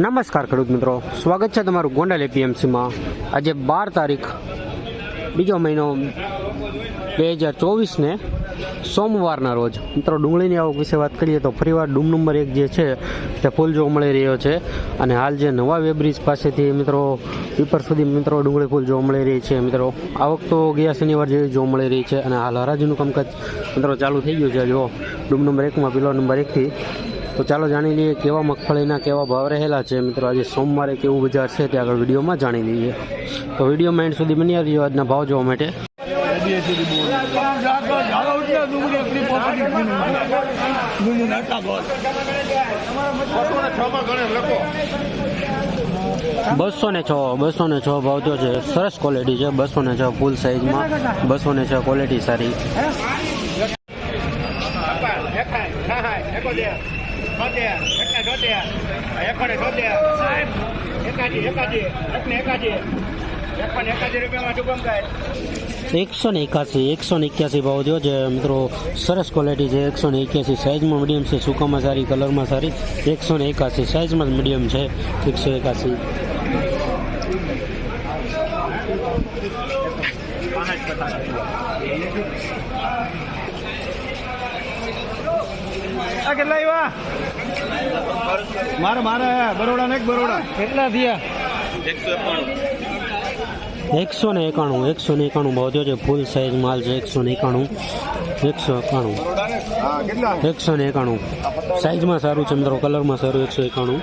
નમસ્કાર ખેડૂત મિત્રો. સ્વાગત છે તમારું ગોંડલ એપીએમસીમાં. આજે બાર તારીખ, બીજો મહિનો બે હજાર ચોવીસને સોમવારના રોજ. મિત્રો, ડુંગળીની આવક વિશે વાત કરીએ તો ફરીવાર ડૂમ નંબર એક જે છે, તે ફૂલ જોવા મળી રહ્યો છે. અને હાલ જે નવા વેબ્રિજ પાસેથી મિત્રો પીપર સુધી મિત્રો ડુંગળી ફૂલ જોવા મળી રહી છે. મિત્રો, આવક તો ગયા શનિવાર જેવી જોવા મળી રહી છે અને હાલ હરાજીનું કામકાજ મિત્રો ચાલુ થઈ ગયું છે. જો ડૂમ નંબર એકમાં, પિલો નંબર એકથી તો ચાલો જાણી લઈએ કેવા મગફળીના કેવા ભાવ રહેલા છે. મિત્રો, આજે સોમવારે કેવું બજાર છે તે આગળ વિડીયોમાં જાણી લઈએ. તો વીડિયો એન્ડ સુધી બની આવ્યો આજના ભાવ જોવા માટે. બસો ને છ બસો ને છ ભાવ તો છે. સરસ ક્વોલિટી છે. બસો ને છ ફૂલ સાઇઝમાં બસો ને છ ક્વોલિટી સારી. એકસો ને એકાસી એકસો ને એક્યાસી ભાવ જો છે. મિત્રો સરસ ક્વોલિટી છે. એકસો ને એક્યાસી સાઇઝમાં મીડિયમ છે. સુકામાં સારી કલરમાં સારી. એકસો ને એકાસી સાઇઝમાં જ મીડિયમ છે. એકસો એકાસી. કેટલા આવ્યા મારે મારે બરોડા ને બરોડા? કેટલા થયા? એકસો ને એકાણું એકસો ને એકાણું ભાવ થયો છે. ફૂલ સાઇઝ માલ છે એકસો ને એકાણું એકસો એકાણું. હા એકસો ને એકાણું. સાઈઝમાં સારું છે મિત્રો કલરમાં સારું એકસો એકાણું.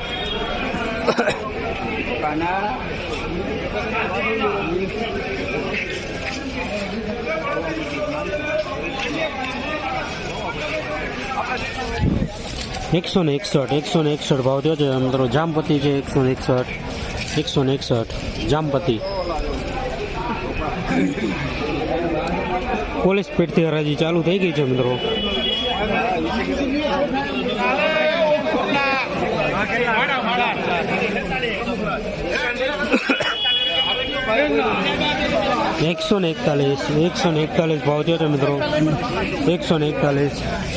એકસો ને એકસઠ, એકસો ને એકસઠ ભાવ થયો છે. મિત્રો જામપતિ છે, એકસો ને એકસઠ, એકસો ને એકસઠ, જામપતિ. પોલીસ પેટથી હરાજી ચાલુ થઈ ગઈ છે, મિત્રો. એકસો ને એકતાલીસ એકસો ને એકતાલીસ ભાવ થયો છે મિત્રો. એકસો ને એકતાલીસ.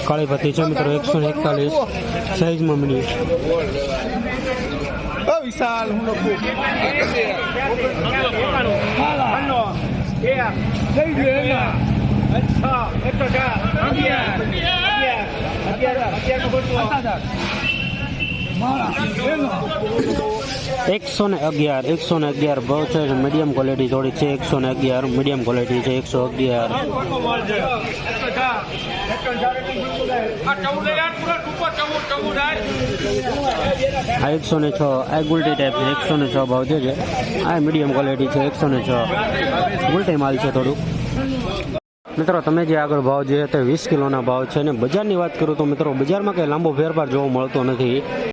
કાળી પત્તી છે મિત્રો એકસો ને એકતાલીસ. સાઈઝમાં મળી ઓ વિશાલ હું લખું. એકસો ને અગિયાર, એકસો ને અગિયાર ભાવ છે મીડિયમ ક્વોલિટી થોડી છે, એકસો ને અગિયાર મીડિયમ ક્વોલિટી છે, એકસો અગિયાર. આ એકસો ને છ, આ ગુલટી ટાઈપ છે, એકસો ને છ ભાવ છે આ મીડિયમ ક્વોલિટી છે, એકસો ને છ. ગુલટી માલ છે થોડુંક. મિત્રો, તમે જે આગળ ભાવ જે તે વીસ કિલોના ભાવ છે અને બજારની વાત કરું તો મિત્રો, બજારમાં કંઈ લાંબો ફેરફાર જોવા મળતો નથી.